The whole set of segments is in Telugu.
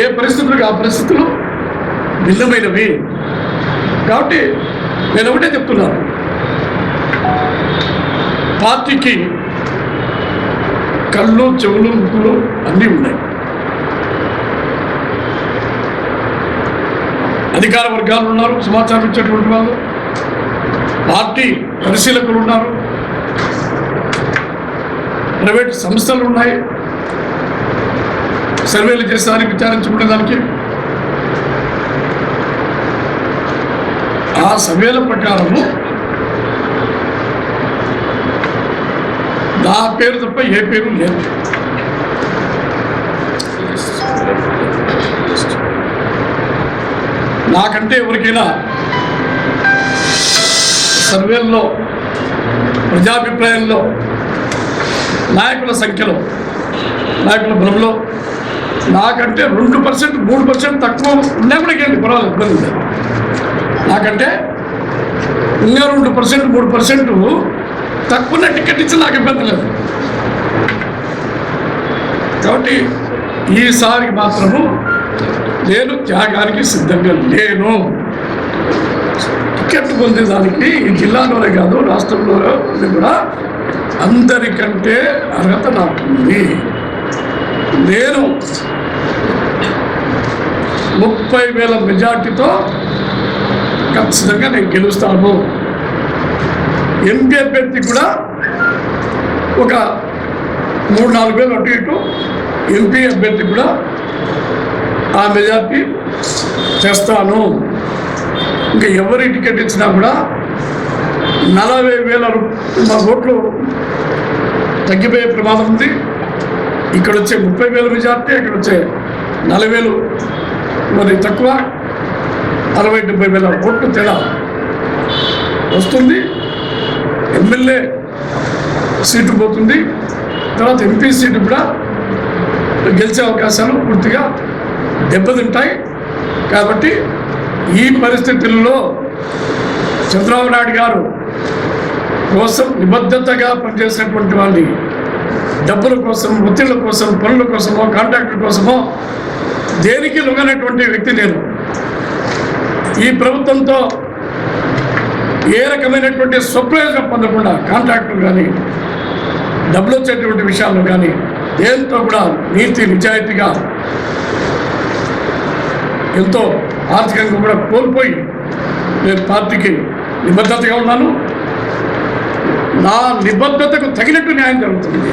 ఏ పరిస్థితులకు ఆ పరిస్థితులు భిన్నమైనవి? కాబట్టి నేను ఒకటే చెప్తున్నాను. పార్టీకి కళ్ళు చెవులు ముక్కులు అన్నీ ఉన్నాయి. అధికార వర్గాలు ఉన్నారు సమాచారం ఇచ్చేటువంటి వాళ్ళు. పార్టీ పరిశీలకులు ఉన్నారు. ప్రైవేట్ సంస్థలు ఉన్నాయి. సర్వేలు చేస్తారని విచారించుకునే దానికి ఆ సర్వేల ప్రకారము నా పేరు తప్ప ఏ పేరు లేదు. నాకంటే ఎవరికైనా సర్వేల్లో ప్రజాభిప్రాయంలో నాయకుల సంఖ్యలో నాయకుల బలంలో నాకంటే రెండు పర్సెంట్ మూడు పర్సెంట్ తక్కువ ఉన్నా కూడా ఏంటి పర్వాలేదు ఇబ్బంది లేదు. నాకంటే ఇంకా రెండు పర్సెంట్ మూడు పర్సెంట్ తక్కువ టికెట్ ఇచ్చి నాకు ఇబ్బంది లేదు. కాబట్టి ఈసారి మాత్రము నేను త్యాగానికి సిద్ధంగా లేను. టికెట్ పొందేదానికి ఈ జిల్లాలోనే కాదు రాష్ట్రంలో కూడా అందరికంటే అర్హత నాకుంది. నేను ముప్పై వేల మెజార్టీతో ఖచ్చితంగా నేను గెలుస్తాను. ఎంపీ అభ్యర్థి కూడా ఒక మూడు నాలుగు వేలు అటు ఇటు ఎంపీ అభ్యర్థి కూడా ఆ మెజార్టీ చేస్తాను. ఇంకా ఎవరి టికెట్ ఇచ్చినా కూడా నలభై వేల ఓట్లు తగ్గిపోయే ప్రమాదం ఉంది. ఇక్కడ వచ్చే ముప్పై వేలు మెజార్టీ ఇక్కడ వచ్చే నలభై వేలు మరి తక్కువ. అరవై డెబ్బై వేల ఓట్లు తేడా వస్తుంది. ఎమ్మెల్యే సీటు పోతుంది. తర్వాత ఎంపీ సీటు కూడా గెలిచే అవకాశాలు పూర్తిగా దెబ్బతింటాయి. కాబట్టి ఈ పరిస్థితుల్లో చంద్రబాబు నాయుడు గారు కోసం నిబద్ధతగా పనిచేసినటువంటి వాళ్ళని డబ్బుల కోసం ఒత్తిళ్ళ కోసం పనుల కోసమో కాంట్రాక్టుల కోసమో దేనికి లొంగనటువంటి వ్యక్తి నేను? ఈ ప్రభుత్వంతో ఏ రకమైనటువంటి స్వప్రయోజనం పొందకుండా కాంట్రాక్టులు కానీ డబ్బులు వచ్చేటువంటి విషయాల్లో కానీ దేంతో కూడా నీతి నిజాయితీగా ఎంతో ఆర్థికంగా కూడా కోల్పోయి నేను పార్టీకి నిబద్ధతగా ఉన్నాను. నా నిబద్ధతకు తగినట్టు న్యాయం జరుగుతుంది.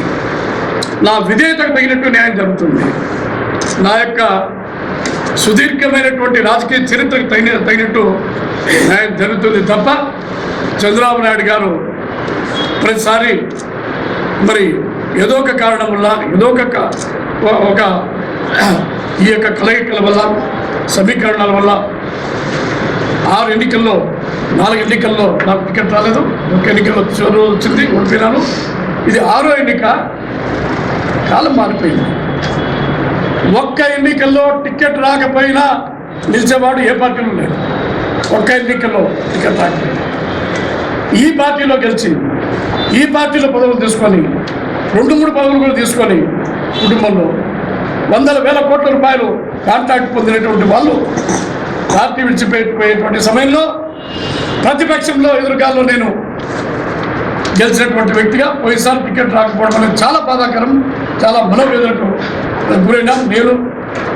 నా విధేయతకు తగినట్టు న్యాయం జరుగుతుంది. నా యొక్క సుదీర్ఘమైనటువంటి రాజకీయ చరిత్రకు తగిన తగినట్టు న్యాయం జరుగుతుంది తప్ప చంద్రబాబు నాయుడు గారు ప్రతిసారి మరి ఏదో ఒక కారణం వల్ల ఏదో ఒక ఒక ఈ యొక్క కలయికల వల్ల సమీకరణాల వల్ల ఆరు ఎన్నికల్లో నాలుగు ఎన్నికల్లో నాకు టికెట్ రాలేదు. ఒక ఎన్నికల్లో వచ్చింది ఓడిపోయినాను ఇది ఆరో ఎన్నిక. కాలం మారిపోయింది. ఒక్క ఎన్నికల్లో టికెట్ రాకపోయినా నిలిచేవాడు ఏ పార్టీలో లేదు ఒక్క ఎన్నికల్లో టికెట్ రాకపోయినా. ఈ పార్టీలో గెలిచి ఈ పార్టీలో పదవులు తీసుకొని రెండు మూడు పదవులు కూడా తీసుకొని కుటుంబంలో వందల వేల కోట్ల రూపాయలు కాంట్రాక్ట్ పొందినటువంటి వాళ్ళు పార్టీ విడిచిపెట్టిపోయేటువంటి సమయంలో ప్రతిపక్షంలో ఎదురుగాల్లో నేను గెలిచినటువంటి వ్యక్తిగా పోయినసారి టికెట్ రాకపోవడం అనేది చాలా బాధాకరం. చాలా మనోవేదనకు గురైనా నేను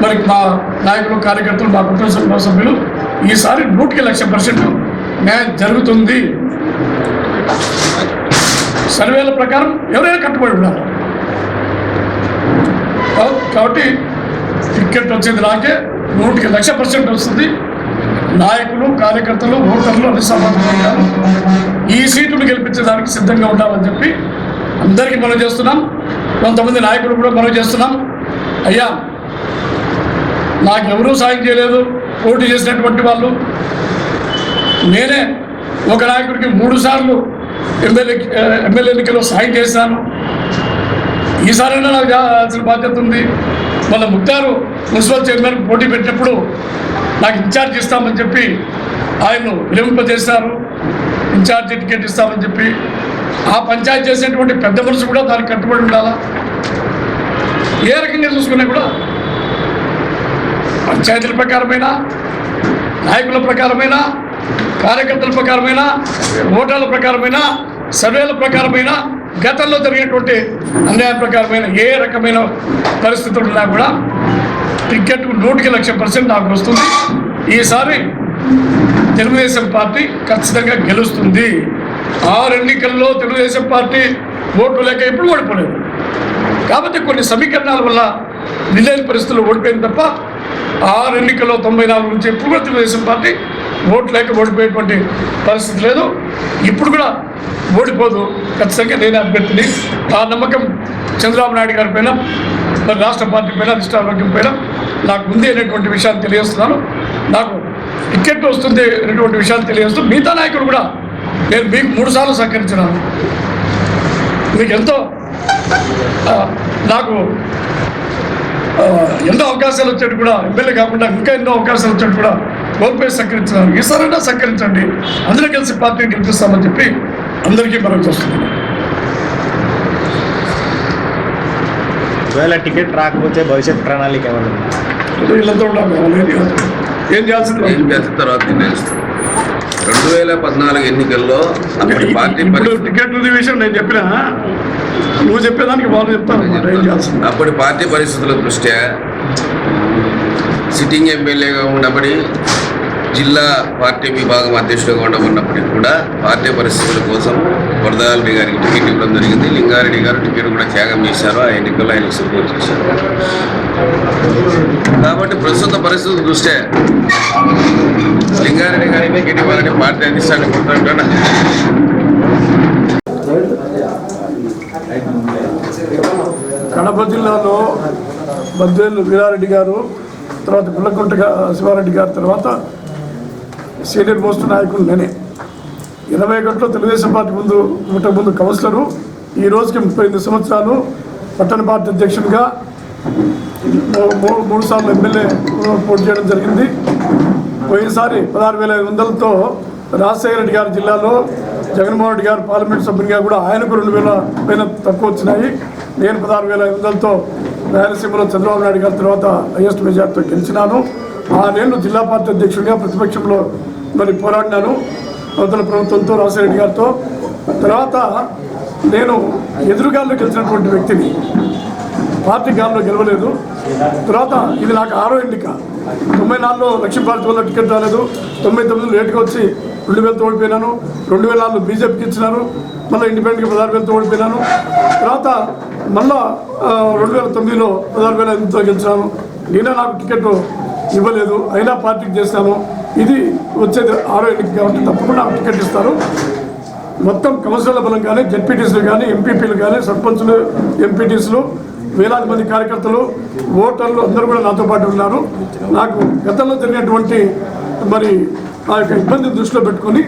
మరి మా నాయకులు కార్యకర్తలు మా కుటుంబ సభ్యుల సభ్యులు ఈసారి నూటికి లక్ష పర్సెంట్ న్యాయం జరుగుతుంది. సర్వేల ప్రకారం ఎవరైనా కట్టుబడి ఉన్నారు. కాబట్టి టికెట్ వచ్చేది నాకే నూటికి లక్ష పర్సెంట్ వస్తుంది. నాయకులు కార్యకర్తలు ఓటర్లు అన్ని సమాధానం ఈ సీటును గెలిపించడానికి సిద్ధంగా ఉండాలని చెప్పి అందరికీ మనం చేస్తున్నాం. కొంతమంది నాయకులు కూడా మనవి చేస్తున్నాం. అయ్యా నాకు ఎవరూ సాయం చేయలేదు. పోటీ చేసినటువంటి వాళ్ళు. నేనే ఒక నాయకుడికి మూడు సార్లు ఎమ్మెల్యే ఎమ్మెల్యే ఎన్నికల్లో సాయం చేశాను. ఈసారైనా నాకు చేయాల్సిన బాధ్యత ఉంది. వాళ్ళ ముక్తారు మున్సిపల్ చైర్మన్ పోటీ పెట్టినప్పుడు నాకు ఇన్ఛార్జ్ ఇస్తామని చెప్పి ఆయన్ను విలింపజేశారు ఇన్ఛార్జ్ టికెట్ ఇస్తామని చెప్పి ఆ పంచాయతీ చేసినటువంటి పెద్ద మనుషు కూడా దానికి కట్టుబడి ఉండాలా? ఏ రకంగా చూసుకున్నా కూడా పంచాయతీల ప్రకారమైన నాయకుల ప్రకారమైన కార్యకర్తల ప్రకారమైన ఓటర్ల ప్రకారమైన సర్వేల ప్రకారమైన గతంలో జరిగినటువంటి అన్యాయం ప్రకారమైన ఏ రకమైన పరిస్థితులు ఉన్నా కూడా టికెట్ నూటికి లక్ష పర్సెంట్ నాకు వస్తుంది. ఈసారి తెలుగుదేశం పార్టీ ఖచ్చితంగా గెలుస్తుంది. ఆరు ఎన్నికల్లో తెలుగుదేశం పార్టీ ఓట్లు లేక ఎప్పుడు ఓడిపోలేదు. కాబట్టి కొన్ని సమీకరణాల వల్ల నిలేని పరిస్థితుల్లో ఓడిపోయింది తప్ప ఆరు ఎన్నికల్లో తొంభై నాలుగు నుంచి ఎప్పుడు కూడా తెలుగుదేశం పార్టీ ఓట్లు లేక ఓడిపోయేటువంటి పరిస్థితి లేదు. ఇప్పుడు కూడా ఓడిపోదు. ఖచ్చితంగా నేను అభ్యర్థిని. ఆ నమ్మకం చంద్రబాబు నాయుడు గారి పైన మరి రాష్ట్ర పార్టీ పైన అధిష్టానవర్గం పైన నాకు ఉంది అనేటువంటి విషయాన్ని తెలియజేస్తున్నాను. నాకు టికెట్ వస్తుంది అనేటువంటి విషయాన్ని తెలియజేస్తూ మిగతా నాయకులు కూడా నేను మీకు మూడు సార్లు సహకరించినాను మీకు ఎంతో నాకు ఎన్నో అవకాశాలు వచ్చేట్టు కూడా ఎమ్మెల్యే కాకుండా ఇంకా ఎన్నో అవకాశాలు వచ్చేట్టు కూడా కోల్పోయి సహకరించినారు ఈసారైనా సహకరించండి. అందరూ కలిసి పార్టీని గెలిపిస్తామని చెప్పి అందరికీ మనం చూస్తున్నాం ఒకవేళ టికెట్ రాకపోతే భవిష్యత్ ప్రణాళిక ఏమైనా? వీళ్ళంతా ఉండాలి ఏం చేయాలి? ఏం చేయాల్సింది? తర్వాత రెండు వేల పద్నాలుగు ఎన్నికల్లో అప్పటి పార్టీ టికెట్ విషయం నేను చెప్పినా? నువ్వు చెప్పేదానికి వాళ్ళు చెప్తాను. అప్పటి పార్టీ పరిస్థితుల దృష్ట్యా సిట్టింగ్ ఎమ్మెల్యేగా ఉన్నప్పటి జిల్లా పార్టీ విభాగం అధ్యక్షుడిగా ఉండబడినప్పటికీ కూడా పార్టీ పరిస్థితుల కోసం వరదారెడ్డి గారికి టికెట్ ఇవ్వడం జరిగింది. లింగారెడ్డి గారు టికెట్ కూడా త్యాగం చేశారు. ఆ ఎన్నికల్లో ఆయన సపోర్ట్ చేశారు. కాబట్టి ప్రస్తుత పరిస్థితుల దృష్ట్యా లింగారెడ్డి గారికి గిరివారిని పార్టీ అధిష్టానం కోరుతుంటాను కడప జిల్లాలో బద్వేలు వీరారెడ్డి గారు తర్వాత గుల్లకుంట శివారెడ్డి గారి తర్వాత సీనియర్ మోస్ట్ నాయకుడు నేనే. ఇరవై ఒకటిలో తెలుగుదేశం పార్టీ ముందు ఇంతకు ముందు కౌన్సిలరు ఈ రోజుకి ముప్పై ఎనిమిది సంవత్సరాలు పట్టణ పార్టీ అధ్యక్షుడిగా మూడు సార్లు ఎమ్మెల్యే పోటీ చేయడం జరిగింది. పోయినసారి పదహారు వేల ఐదు వందలతో రాజశేఖర రెడ్డి గారి జిల్లాలో జగన్మోహన్ రెడ్డి గారు పార్లమెంట్ సభ్యునిగా కూడా ఆయనకు రెండు వేల పైన తక్కువ వచ్చినాయి. నేను పదహారు వేల ఐదు వందలతో రాయలసీమలో చంద్రబాబు నాయుడు గారి తర్వాత హైయెస్ట్ మెజార్టీతో గెలిచినాను. ఆరేళ్ళు జిల్లా పార్టీ అధ్యక్షుడిగా ప్రతిపక్షంలో మరి పోరాడినాను. నూతన ప్రభుత్వంతో రాజశేఖర రెడ్డి గారితో. తర్వాత నేను ఎదురుగాల్లో గెలిచినటువంటి వ్యక్తిని పార్టీ గాల్లో గెలవలేదు. తర్వాత ఇది నాకు ఆరో ఎన్నిక తొంభై నాలుగులో లక్ష్మీభారతి వల్ల టికెట్ రాలేదు. తొంభై తొమ్మిది లేట్గా వచ్చి రెండు వేలతో ఓడిపోయినాను రెండు వేల నాలుగు బీజేపీకి ఇచ్చినారు. మళ్ళీ ఇండిపెండెంట్గా పదహారు వేలతో ఓడిపోయినాను తర్వాత మళ్ళా రెండు వేల తొమ్మిదిలో పదహారు వేల ఎనిమిదితో గెలిచినాను నేనే నాకు టికెట్ ఇవ్వలేదు. అయినా పార్టీకి చేశాను. ఇది వచ్చేది ఆరో ఎన్నిక కాబట్టి తప్పకుండా నాకు టికెట్ ఇస్తారు. మొత్తం కౌన్సిలర్ల బలం కానీ జడ్పీటీసీలు కానీ ఎంపీపీలు కానీ సర్పంచులు ఎంపీటీసీలు వేలాది మంది కార్యకర్తలు ఓటర్లు అందరూ కూడా నాతో పాటు ఉన్నారు. నాకు గతంలో జరిగినటువంటి మరి ఆ యొక్క ఇబ్బందిని దృష్టిలో పెట్టుకొని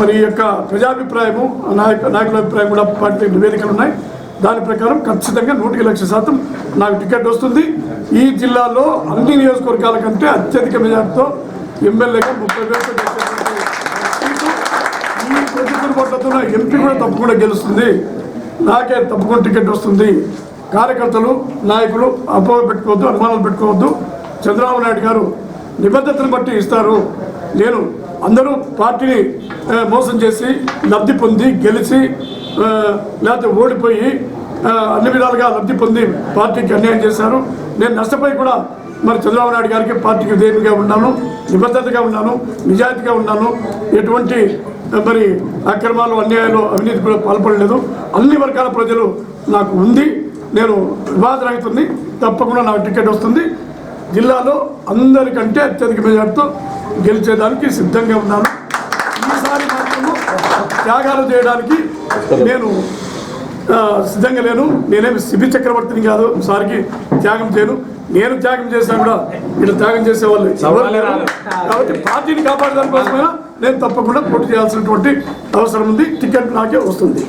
మరి ఈ యొక్క ప్రజాభిప్రాయము నాయక నాయకుల అభిప్రాయం కూడా పార్టీ నివేదికలు ఉన్నాయి. దాని ప్రకారం ఖచ్చితంగా నూటికి లక్ష శాతం నాకు టికెట్ వస్తుంది. ఈ జిల్లాలో అన్ని నియోజకవర్గాల కంటే అత్యధిక మెజార్టీతో ఎమ్మెల్యేగా ముప్పై వేలు ఈ ప్రతి ఓట్లతో ఎంపీ కూడా తప్పకుండా గెలుస్తుంది. నాకే తప్పకుండా టికెట్ వస్తుంది. కార్యకర్తలు నాయకులు అపోహ పెట్టుకోవద్దు అనుమానాలు పెట్టుకోవద్దు. చంద్రబాబు నాయుడు గారు నిబద్ధతను బట్టి ఇస్తారు. నేను అందరూ పార్టీని మోసం చేసి లబ్ధి పొంది గెలిచి లేకపోతే ఓడిపోయి అన్ని విధాలుగా లబ్ధి పొంది పార్టీకి అన్యాయం చేశారు. నేను నష్టపోయి కూడా మరి చంద్రబాబు నాయుడు గారికి పార్టీకి విధేయునిగా ఉన్నాను నిబద్ధతగా ఉన్నాను నిజాయితీగా ఉన్నాను. ఎటువంటి మరి అక్రమాలు అన్యాయాలు అవినీతి కూడా పాల్పడలేదు. అన్ని వర్గాల ప్రజలు నాకు ఉంది. నేను వివాదరహితుని తప్పకుండా నాకు టికెట్ వస్తుంది. జిల్లాలో అందరికంటే అత్యధిక మెజార్టీతో గెలిచేదానికి సిద్ధంగా ఉన్నాను. ఈసారి మాత్రము త్యాగాలు చేయడానికి నేను సిద్ధంగా లేను. నేనేమి శిబి చక్రవర్తిని కాదు సారికి త్యాగం చేయను. నేను త్యాగం చేసినా కూడా వీళ్ళు త్యాగం చేసేవాళ్ళు కాబట్టి పార్టీని కాపాడడానికి కోసమైనా నేను తప్పకుండా పోటీ చేయాల్సినటువంటి అవసరం ఉంది. టికెట్ నాకే వస్తుంది.